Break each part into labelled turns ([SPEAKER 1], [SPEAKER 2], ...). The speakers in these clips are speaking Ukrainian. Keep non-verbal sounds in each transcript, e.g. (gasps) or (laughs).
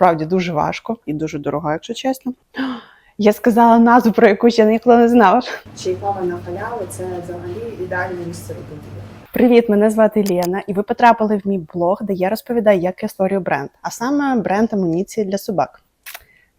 [SPEAKER 1] насправді дуже важко і дуже дорого, якщо чесно. (gasps) Я сказала назву, про яку ще ніхто не знав.
[SPEAKER 2] Чайкова на халяву це взагалі ідеальне місце робити.
[SPEAKER 1] Привіт, мене звати Лена, і ви потрапили в мій блог, де я розповідаю, як я створюю бренд, а саме бренд амуніції для собак.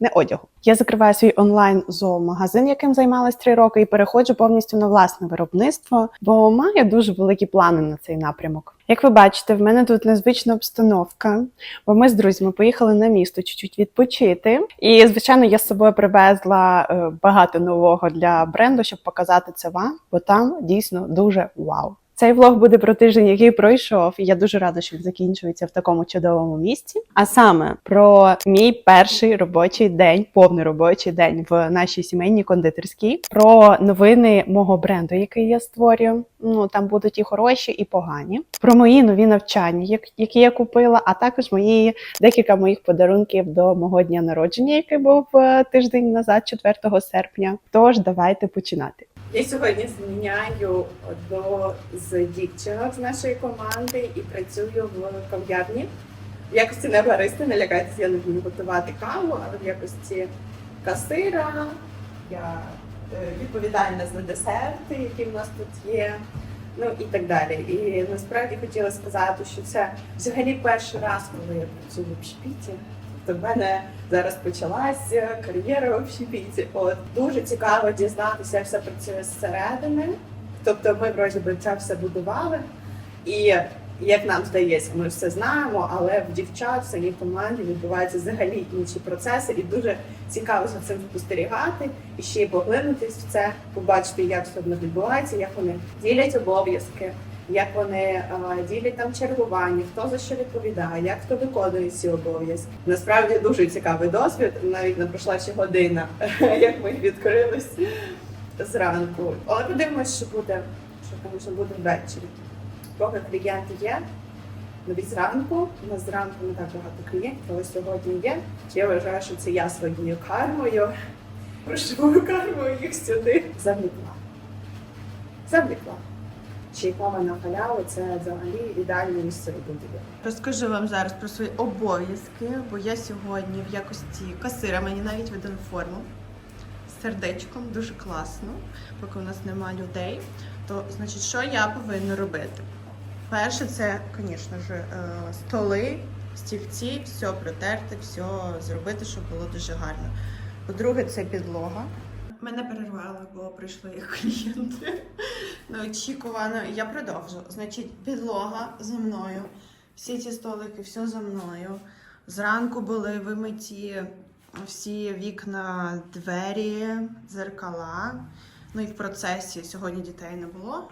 [SPEAKER 1] Не одягу. Я закриваю свій онлайн зоомагазин, яким займалась три роки, і переходжу повністю на власне виробництво, бо маю дуже великі плани на цей напрямок. Як ви бачите, в мене тут незвична обстановка, бо ми з друзями поїхали на місто чуть-чуть відпочити. І, звичайно, я з собою привезла е, багато нового для бренду, щоб показати це вам, бо там дійсно дуже вау. Цей влог буде про тиждень, який пройшов, і я дуже рада, що він закінчується в такому чудовому місці. А саме про мій перший робочий день, повний робочий день в нашій сімейній кондитерській, про новини мого бренду, який я створюю. Ну там будуть і хороші, і погані. Про мої нові навчання, які я купила, а також мої декілька моїх подарунків до мого дня народження, який був е, тиждень назад, 4 серпня. Тож давайте починати.
[SPEAKER 2] Я сьогодні зміняю одну з дівчинок з нашої команди і працюю в кав'ярні. В якості не бариста, не я не вмію готувати каву, але в якості касира я е, відповідальна за десерти, які в нас тут є. Ну і так далі. І насправді хотіла сказати, що це взагалі перший раз, коли я працюю в общепіті. Тобто в мене зараз почалася кар'єра в общепіті. От дуже цікаво дізнатися, як все працює зсередини. Тобто ми вроді би це все будували. І як нам здається, ми все знаємо, але в дівчат в самій команді відбуваються взагалі інші процеси, і дуже цікаво за цим спостерігати і ще й поглинутись в це, побачити, як все воно відбувається, як вони ділять обов'язки, як вони а, ділять там чергування, хто за що відповідає, як хто виконує ці обов'язки. Насправді дуже цікавий досвід. Навіть не пройшла ще година, (laughs) як ми відкрились зранку. Але подивимось, що буде, що звісно, буде ввечері. Поки клієнти є. Навіть зранку, у нас зранку не так багато клієнтів, але сьогодні є. Я вважаю, що це я своєю кармою, грошовою кармою їх сюди завлікла. Завлікла. Чайкова на халяву це взагалі ідеальне місце робити.
[SPEAKER 3] Розкажу вам зараз про свої обов'язки, бо я сьогодні в якості касира мені навіть видали форму сердечком, дуже класно, поки у нас нема людей. То значить, що я повинна робити? Перше, це, звісно ж, е, столи, стільці, все протерти, все зробити, щоб було дуже гарно. По-друге, це підлога. Мене перервали, бо прийшли (laughs) клієнти. Неочікувано. Я продовжу. Значить, підлога за мною. Всі ці столики, все за мною. Зранку були вимиті всі вікна, двері, дзеркала. Ну і в процесі сьогодні дітей не було.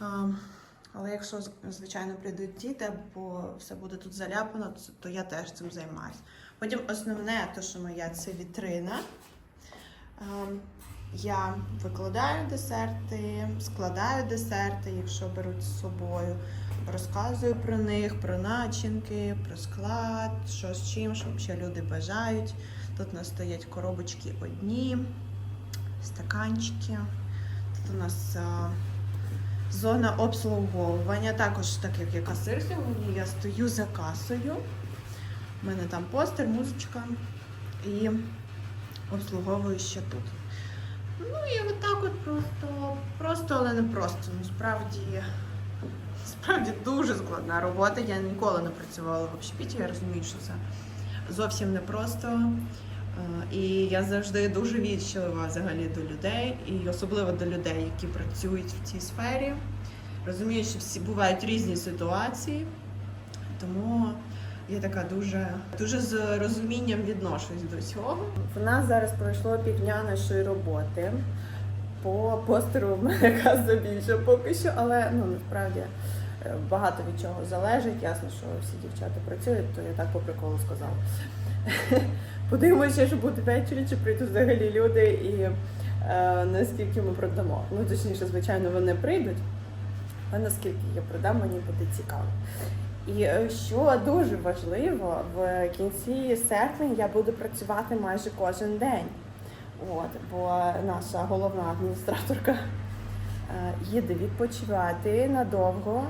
[SPEAKER 3] Ем, Але якщо, звичайно, прийдуть діти, бо все буде тут заляпано, то я теж цим займаюся. Потім основне, то, що моя це вітрина. Ем, Я викладаю десерти, складаю десерти, якщо беруть з собою. Розказую про них, про начинки, про склад, що з чим, що взагалі люди бажають. Тут у нас стоять коробочки одні, стаканчики. Тут у нас а, зона обслуговування. Також, так як я касир сьогодні, я стою за касою. У мене там постер, музичка і обслуговую ще тут. Ну і отак от просто, просто, але не просто. Насправді, справді дуже складна робота. Я ніколи не працювала в общепіті, я розумію, що це зовсім непросто. Е, І я завжди дуже вічлива взагалі до людей, і особливо до людей, які працюють в цій сфері. Розумію, що всі бувають різні ситуації, тому я така дуже, дуже з розумінням відношусь до цього.
[SPEAKER 2] В нас зараз пройшло півдня нашої роботи. По постеру (laughs) в мене каза більше поки що, але ну насправді е, багато від чого залежить. Ясно, що всі дівчата працюють, то я так по приколу сказала. (laughs) Подивимося, що буде ввечері, чи прийдуть взагалі люди і е, наскільки ми продамо. Ну, точніше, звичайно, вони прийдуть, а наскільки я продам, мені буде цікаво. І е, що дуже важливо, в кінці серпня я буду працювати майже кожен день. От, бо наша головна адміністраторка е, їде відпочивати надовго.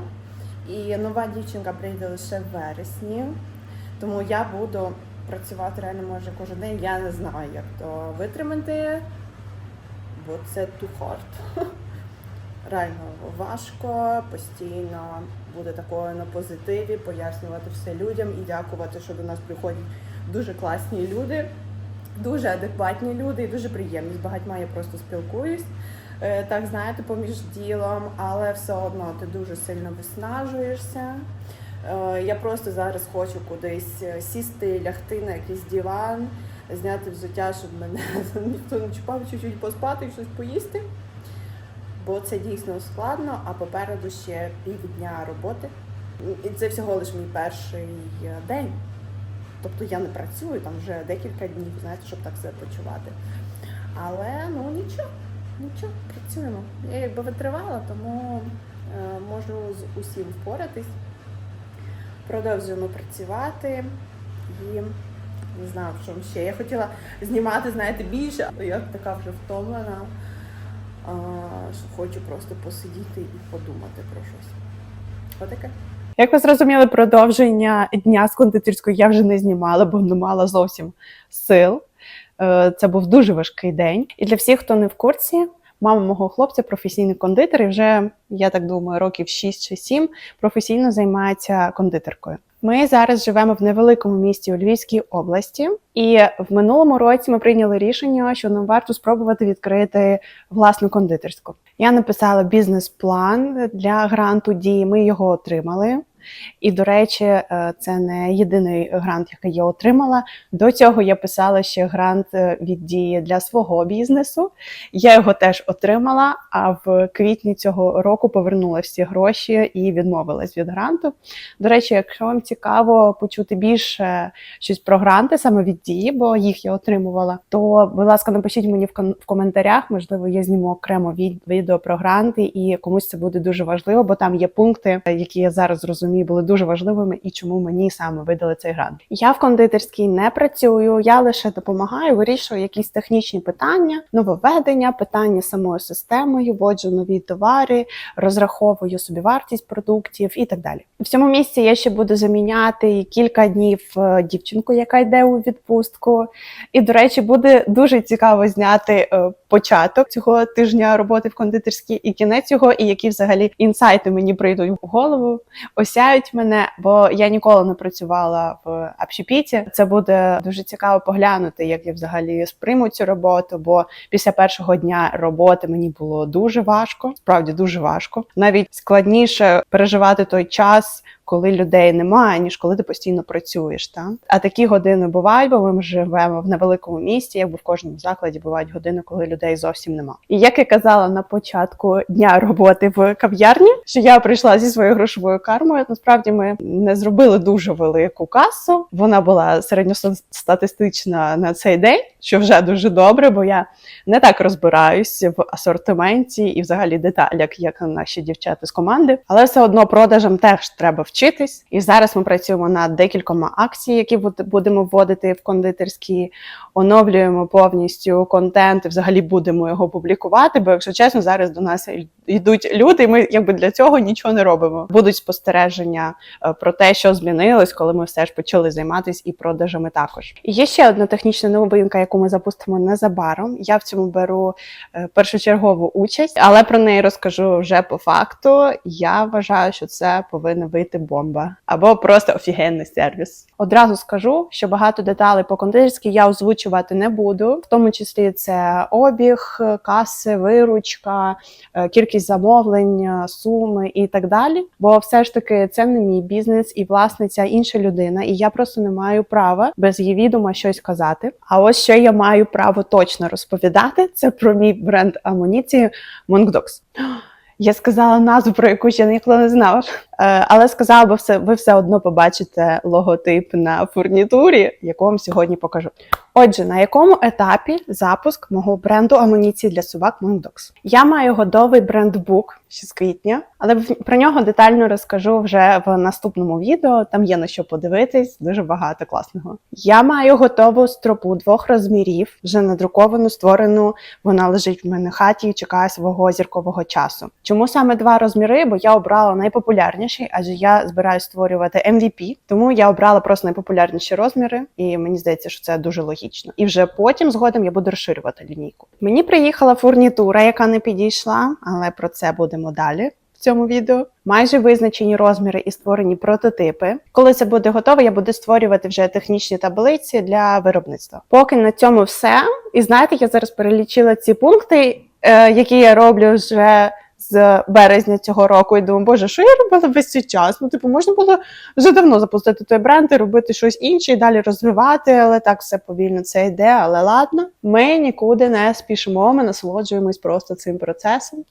[SPEAKER 2] І нова дівчинка прийде лише в вересні. Тому я буду
[SPEAKER 3] працювати реально може кожен день. Я не знаю, як то витримати, бо це too hard. (laughs) Реально важко, постійно бути такою на позитиві, пояснювати все людям і дякувати, що до нас приходять дуже класні люди, дуже адекватні люди і дуже приємні. З багатьма я просто спілкуюсь. Е, Так, знаєте, поміж ділом, але все одно ти дуже сильно виснажуєшся. Е, Я просто зараз хочу кудись е, сісти, лягти на якийсь диван, зняти взуття, щоб мене (laughs) ніхто не чіпав, чуть-чуть поспати, щось поїсти. Бо це дійсно складно, а попереду ще півдня роботи. І це всього лиш мій перший е, день. Тобто я не працюю там вже декілька днів, знаєте, щоб так себе почувати. Але ну нічого, нічого, працюємо. Я якби витривала, тому е, можу з усім впоратись. Продовжуємо працювати і не знаю, в чому ще. Я хотіла знімати, знаєте, більше, я така вже втомлена, що хочу просто посидіти і подумати про щось. Отаке.
[SPEAKER 1] Як ви зрозуміли, продовження дня з кондитерської я вже не знімала, бо не мала зовсім сил. Е, Це був дуже важкий день. І для всіх, хто не в курсі, мама мого хлопця професійний кондитер, і вже, я так думаю, років 6 чи 7 професійно займається кондитеркою. Ми зараз живемо в невеликому місті у Львівській області, і в минулому році ми прийняли рішення, що нам варто спробувати відкрити власну кондитерську. Я написала бізнес-план для гранту дії. Ми його отримали. І, до речі, е, це не єдиний грант, який я отримала. До цього я писала ще грант е, від дії для свого бізнесу. Я його теж отримала. А в квітні цього року повернула всі гроші і відмовилась від гранту. До речі, якщо вам цікаво почути більше щось про гранти саме від дії, бо їх я отримувала, то будь ласка, напишіть мені в коментарях. Можливо, я зніму окремо від- відео про гранти, і комусь це буде дуже важливо, бо там є пункти, які я зараз розумію, були дуже важливими і чому мені саме видали цей грант. Я в кондитерській не працюю, я лише допомагаю, вирішую якісь технічні питання, нововведення, питання самою системою, вводжу нові товари, розраховую собі вартість продуктів і так далі. В цьому місці я ще буду заміняти кілька днів е, дівчинку, яка йде у відпустку. І, до речі, буде дуже цікаво зняти е, початок цього тижня роботи в кондитерській і кінець його, і які взагалі інсайти мені прийдуть в голову, осяють мене, бо я ніколи не працювала в общепіті. Це буде дуже цікаво поглянути, як я взагалі сприйму цю роботу. Бо після першого дня роботи мені було дуже важко, справді дуже важко. Навіть складніше переживати той час. Коли людей немає, ніж коли ти постійно працюєш, та а такі години бувають, бо ми живемо в невеликому місті, якби в кожному закладі бувають години, коли людей зовсім нема. І як я казала на початку дня роботи в кав'ярні, що я прийшла зі своєю грошовою кармою. Насправді ми не зробили дуже велику касу. Вона була середньостатистична на цей день, що вже дуже добре, бо я не так розбираюсь в асортименті і взагалі деталях, як наші дівчата з команди. Але все одно продажам теж треба вчитись. І зараз ми працюємо над декількома акцій, які будемо вводити в кондитерські, оновлюємо повністю контент. і Взагалі будемо його публікувати. Бо, якщо чесно, зараз до нас йдуть люди, і ми якби для цього нічого не робимо. Будуть спостереження е, про те, що змінилось, коли ми все ж почали займатися і продажами також. І є ще одна технічна новинка, яку ми запустимо незабаром. Я в цьому беру е, першочергову участь, але про неї розкажу вже по факту. Я вважаю, що це повинна вийти бомба або просто офігенний сервіс. Одразу скажу, що багато деталей по кондитерській я озвучувати не буду, в тому числі це обіг, каси, виручка, е, кількість замовлень, е, суми і так далі. Бо все ж таки це не мій бізнес і власниця інша людина, і я просто не маю права без її відома щось казати. А ось що я маю право точно розповідати, це про мій бренд амуніції Monkdogs. (gasps) Я сказала назву, про яку ще ніколи не знала. Е, Але сказала, бо все, ви все одно побачите логотип на фурнітурі, яку вам сьогодні покажу. Отже, на якому етапі запуск мого бренду амуніції для собак Moondogs? Я маю готовий брендбук ще з квітня, але про нього детально розкажу вже в наступному відео. Там є на що подивитись, дуже багато класного. Я маю готову стропу двох розмірів, вже надруковану, створену. Вона лежить в мене в хаті і чекає свого зіркового часу. Чому саме два розміри? Бо я обрала найпопулярніші. Найпопулярніший, адже я збираюся створювати MVP, тому я обрала просто найпопулярніші розміри, і мені здається, що це дуже логічно. І вже потім згодом я буду розширювати лінійку. Мені приїхала фурнітура, яка не підійшла, але про це будемо далі. Цьому відео майже визначені розміри і створені прототипи. Коли це буде готово, я буду створювати вже технічні таблиці для виробництва. Поки на цьому все. І знаєте, я зараз перелічила ці пункти, е, які я роблю вже з березня цього року. І думаю, боже, що я робила весь цей час? Ну, типу, можна було вже давно запустити той бренд і робити щось інше і далі розвивати, але так все повільно це йде. Але ладно, ми нікуди не спішимо. Ми насолоджуємось просто цим процесом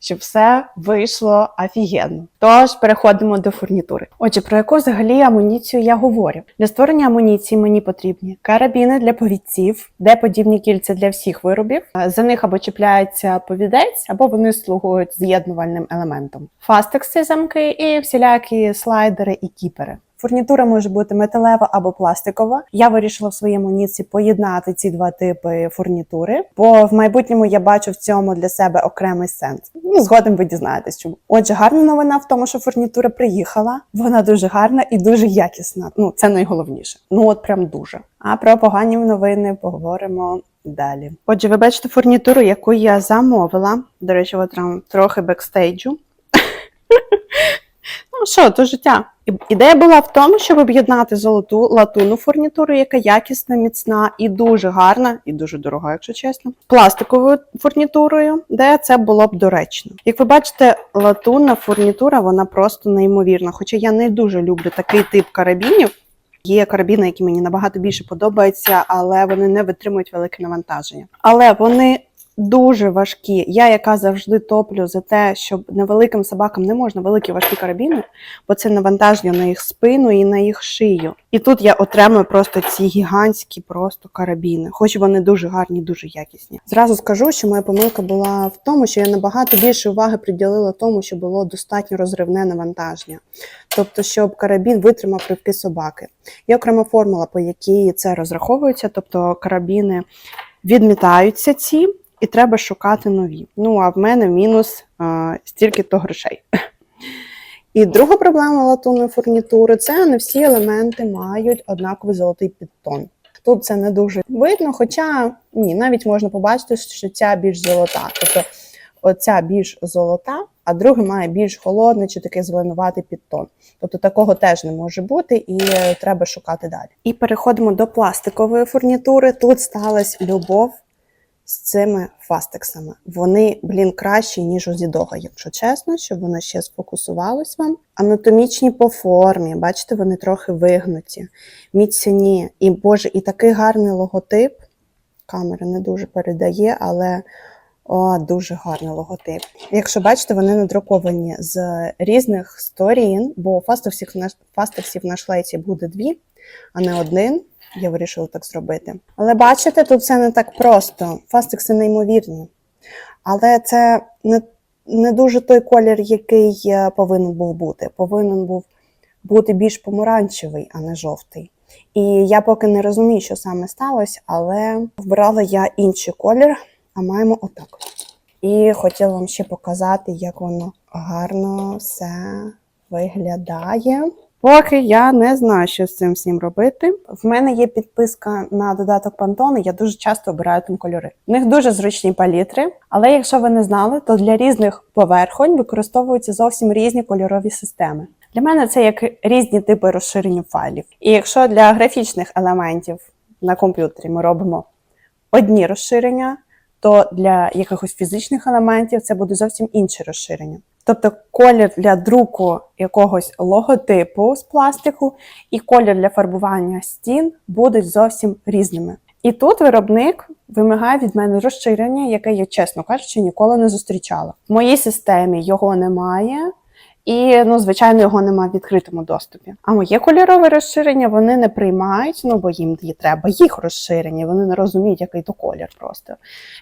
[SPEAKER 1] щоб все вийшло офігенно. Тож переходимо до фурнітури. Отже, про яку взагалі амуніцію я говорю? Для створення амуніції мені потрібні карабіни для повідців, де подібні кільця для всіх виробів. Е, За них або чіпляється повідець, або вони слугують з'єднувальним елементом. Фастекси, замки і всілякі слайдери і кіпери. Фурнітура може бути металева або пластикова. Я вирішила в своїй амуніції поєднати ці два типи фурнітури, бо в майбутньому я бачу в цьому для себе окремий сенс. Ну, згодом ви дізнаєтесь, чому. Отже, гарна новина в тому, що фурнітура приїхала. Вона дуже гарна і дуже якісна. Ну, це найголовніше. Ну от прям дуже. А про погані новини поговоримо. Далі, отже, ви бачите фурнітуру, яку я замовила. До речі, от там трохи бекстейджу. (laughs) Ну що, то життя. Ідея була в тому, щоб об'єднати золоту латунну фурнітуру, яка якісна, міцна і дуже гарна, і дуже дорога, якщо чесно, пластиковою фурнітурою, де це було б доречно. Як ви бачите, латунна фурнітура вона просто неймовірна. Хоча я не дуже люблю такий тип карабінів. Є карабіни, які мені набагато більше подобаються, але вони не витримують велике навантаження. Але вони дуже важкі. Я, яка завжди топлю за те, щоб невеликим собакам не можна великі важкі карабіни, бо це навантаження на їх спину і на їх шию. І тут я отримую просто ці гігантські просто карабіни, хоч вони дуже гарні, дуже якісні. Зразу скажу, що моя помилка була в тому, що я набагато більше уваги приділила тому, що було достатньо розривне навантаження, тобто, щоб карабін витримав ривки собаки. Є окрема формула, по якій це розраховується, тобто карабіни відмітаються ці. І треба шукати нові. Ну а в мене мінус а, стільки то грошей. І друга проблема латунної фурнітури це не всі елементи мають однаковий золотий підтон. Тут це не дуже видно, хоча ні, навіть можна побачити, що ця більш золота. Тобто оця більш золота, а друга має більш холодний чи такий зеленуватий підтон. Тобто такого теж не може бути, і е, треба шукати далі. І переходимо до пластикової фурнітури. Тут сталася любов з цими фастексами. Вони, блін, кращі, ніж у зідога, якщо чесно, щоб воно ще сфокусувалось вам. Анатомічні по формі, бачите, вони трохи вигнуті, міцні. І Боже, і такий гарний логотип. Камера не дуже передає, але о, дуже гарний логотип. Якщо бачите, вони надруковані з різних сторін, бо фастексів на, фастексів на шлейці буде дві, а не один. Я вирішила так зробити. Але бачите, тут все не так просто. Фастекси неймовірні. Але це не, не дуже той колір, який е, повинен був бути. Повинен був бути більш помаранчевий, а не жовтий. І я поки не розумію, що саме сталося, але вбирала я інший колір, а маємо отак. І хотіла вам ще показати, як воно гарно все виглядає. Поки я не знаю, що з цим всім робити. В мене є підписка на додаток Pantone, я дуже часто обираю там кольори. В них дуже зручні палітри, але якщо ви не знали, то для різних поверхонь використовуються зовсім різні кольорові системи. Для мене це як різні типи розширення файлів. І якщо для графічних елементів на комп'ютері ми робимо одні розширення, то для якихось фізичних елементів це буде зовсім інше розширення. Тобто колір для друку якогось логотипу з пластику і колір для фарбування стін будуть зовсім різними. І тут виробник вимагає від мене розширення, яке я, чесно кажучи, ніколи не зустрічала. В моїй системі його немає. І, ну, звичайно, його немає в відкритому доступі. А моє кольорове розширення вони не приймають, ну бо їм треба їх розширення, вони не розуміють, який то колір просто.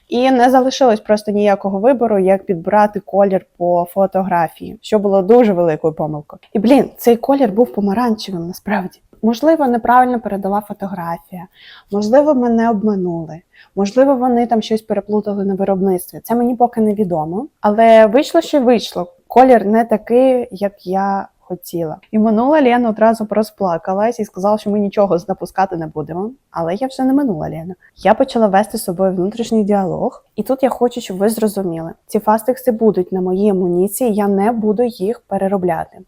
[SPEAKER 1] І не залишилось просто ніякого вибору, як підбирати колір по фотографії, що було дуже великою помилкою. І блін, цей колір був помаранчевим насправді. Можливо, неправильно передала фотографія, можливо, мене обманули. Можливо, вони там щось переплутали на виробництві. Це мені поки не відомо. Але вийшло, що вийшло. Колір не такий, як я хотіла. І минула Лена одразу розплакалась і сказала, що ми нічого запускати не будемо. Але я вже не минула Лена. Я почала вести з собою внутрішній діалог, і тут я хочу, щоб ви зрозуміли: ці фастекси будуть на моїй амуніції, я не буду їх переробляти.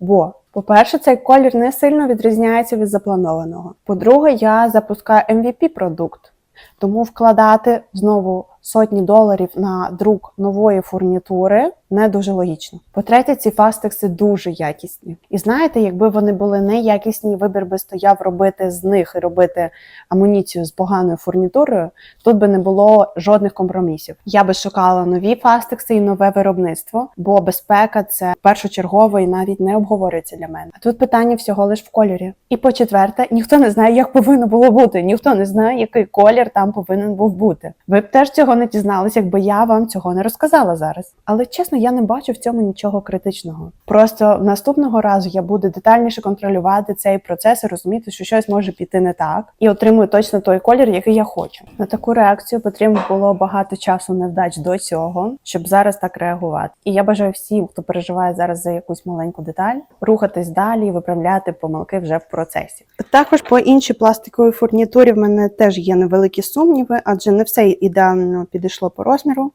[SPEAKER 1] Бо, по-перше, цей колір не сильно відрізняється від запланованого. По-друге, я запускаю MVP продукт, тому вкладати знову сотні доларів на друк нової фурнітури не дуже логічно. По-третє, ці фастекси дуже якісні. І знаєте, якби вони були неякісні, вибір би стояв робити з них і робити амуніцію з поганою фурнітурою, тут би не було жодних компромісів. Я би шукала нові фастекси і нове виробництво, бо безпека це першочергово і навіть не обговорюється для мене. А тут питання всього лиш в кольорі. І по четверте, ніхто не знає, як повинно було бути. Ніхто не знає, який колір там повинен був бути. Ви б теж цього не дізналися, якби я вам цього не розказала зараз. Але чесно, я не бачу в цьому нічого критичного. Просто наступного разу я буду детальніше контролювати цей процес і розуміти, що щось може піти не так, і отримую точно той колір, який я хочу. На таку реакцію потрібно було багато часу невдач до цього, щоб зараз так реагувати. І я бажаю всім, хто переживає зараз за якусь маленьку деталь, рухатись далі і виправляти помилки вже в процесі. Також по іншій пластиковій фурнітурі в мене теж є невеликі сумніви, адже не все ідеально підійшло по розміру.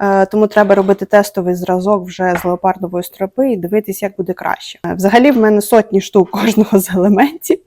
[SPEAKER 1] Е, Тому треба робити тестовий зразок вже з леопардової стропи і дивитись, як буде краще. Е, Взагалі, в мене сотні штук (laughs) кожного з елементів.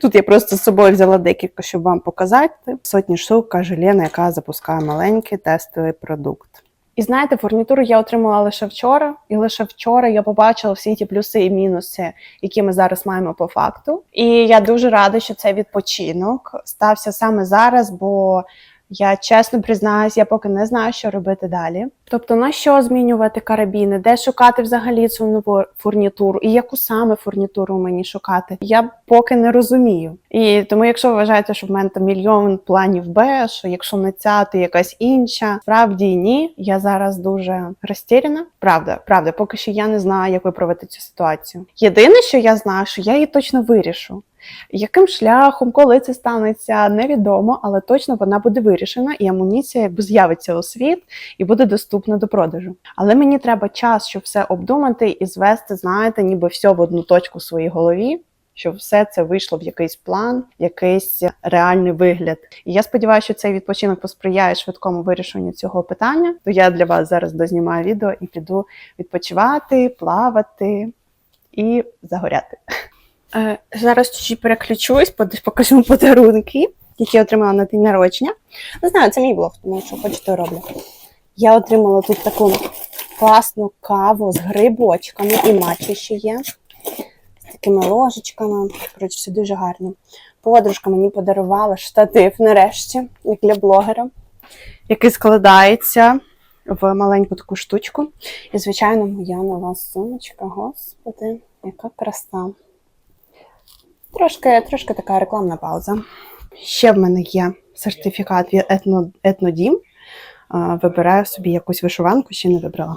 [SPEAKER 1] Тут я просто з собою взяла декілька, щоб вам показати. Сотні штук каже Лена, яка запускає маленький тестовий продукт. І знаєте, фурнітуру я отримала лише вчора, і лише вчора я побачила всі ті плюси і мінуси, які ми зараз маємо по факту. І я дуже рада, що цей відпочинок стався саме зараз, бо я чесно признаюсь, я поки не знаю, що робити далі. Тобто, на що змінювати карабіни, де шукати взагалі цю нову фурнітуру, і яку саме фурнітуру мені шукати, я поки не розумію. І тому, якщо ви вважаєте, що в мене там мільйон планів Б, що якщо не ця, то якась інша, справді ні. Я зараз дуже розтіряна. Правда, правда, поки що я не знаю, як виправити цю ситуацію. Єдине, що я знаю, що я її точно вирішу. Яким шляхом, коли це станеться, невідомо, але точно вона буде вирішена, і амуніція з'явиться у світ і буде доступна до продажу. Але мені треба час, щоб все обдумати і звести, знаєте, ніби все в одну точку в своїй голові. Щоб все це вийшло в якийсь план, якийсь реальний вигляд. І я сподіваюся, що цей відпочинок посприяє швидкому вирішенню цього питання. То я для вас зараз дознімаю відео і піду відпочивати, плавати і загоряти. Е, Зараз чуть переключусь, покажу подарунки, які я отримала на день народження. Не знаю, це мій блог, тому що хочете роблю. Я отримала тут таку класну каву з грибочками і матчі ще є. З такими ложечками. Коротше, все дуже гарно. Подружка мені подарувала штатив нарешті, як для блогера, який складається в маленьку таку штучку. І, звичайно, моя нова сумочка. Господи, яка краса. Трошки, трошки така рекламна пауза. Ще в мене є сертифікат від етно, етнодім. Вибираю собі якусь вишиванку, ще не вибрала.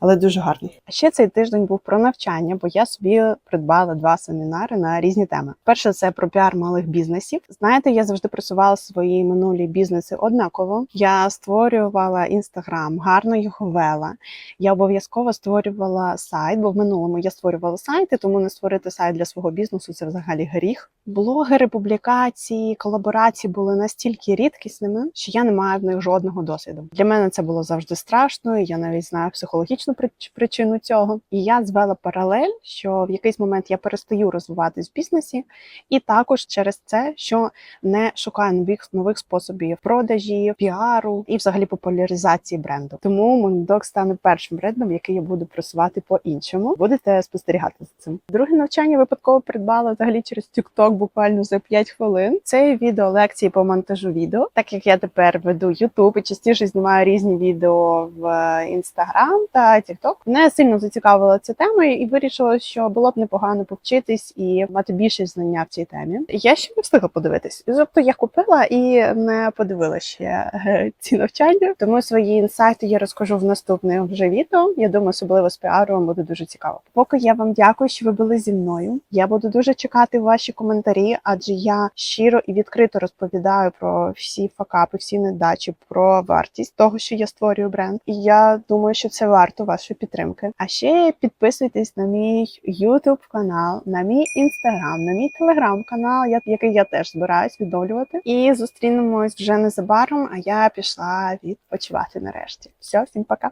[SPEAKER 1] Але дуже гарно. А ще цей тиждень був про навчання, бо я собі придбала два семінари на різні теми. Перше це про піар малих бізнесів. Знаєте, я завжди просувала свої минулі бізнеси однаково. Я створювала інстаграм, гарно його вела. Я обов'язково створювала сайт, бо в минулому я створювала сайти, тому не створити сайт для свого бізнесу це взагалі гріх. Блогери, публікації, колаборації були настільки рідкісними, що я не маю в них жодного досвіду. Для мене це було завжди страшно. Я навіть знаю психологічну прич- причину цього. І я звела паралель, що в якийсь момент я перестаю розвиватись в бізнесі, і також через це, що не шукаю нових нових способів продажі, піару і взагалі популяризації бренду. Тому Мондок стане першим брендом, який я буду просувати по іншому. Будете спостерігати за цим. Друге навчання випадково придбала взагалі через TikTok буквально за 5 хвилин. Це відео лекції по монтажу відео, так як я тепер веду YouTube і частіше знімаю різні відео в Instagram та TikTok. Мене сильно зацікавила ця тема і вирішила, що було б непогано повчитись і мати більше знання в цій темі. Я ще не встигла подивитись. Тобто я купила і не подивилася ще е, ці навчання. Тому свої інсайти я розкажу в наступних вже відео. Я думаю, особливо з піаром буде дуже цікаво. Поки я вам дякую, що ви були зі мною. Я буду дуже чекати ваші коментарі, адже я щиро і відкрито розповідаю про всі факапи, всі недачі, про вартість того, що я створюю бренд. І я думаю, що це варто вашої підтримки. А ще підписуйтесь на мій YouTube канал, на мій інстаграм, на мій телеграм-канал, який я теж збираюсь відновлювати. І зустрінемось вже незабаром. А я пішла відпочивати нарешті. Все, всім пока.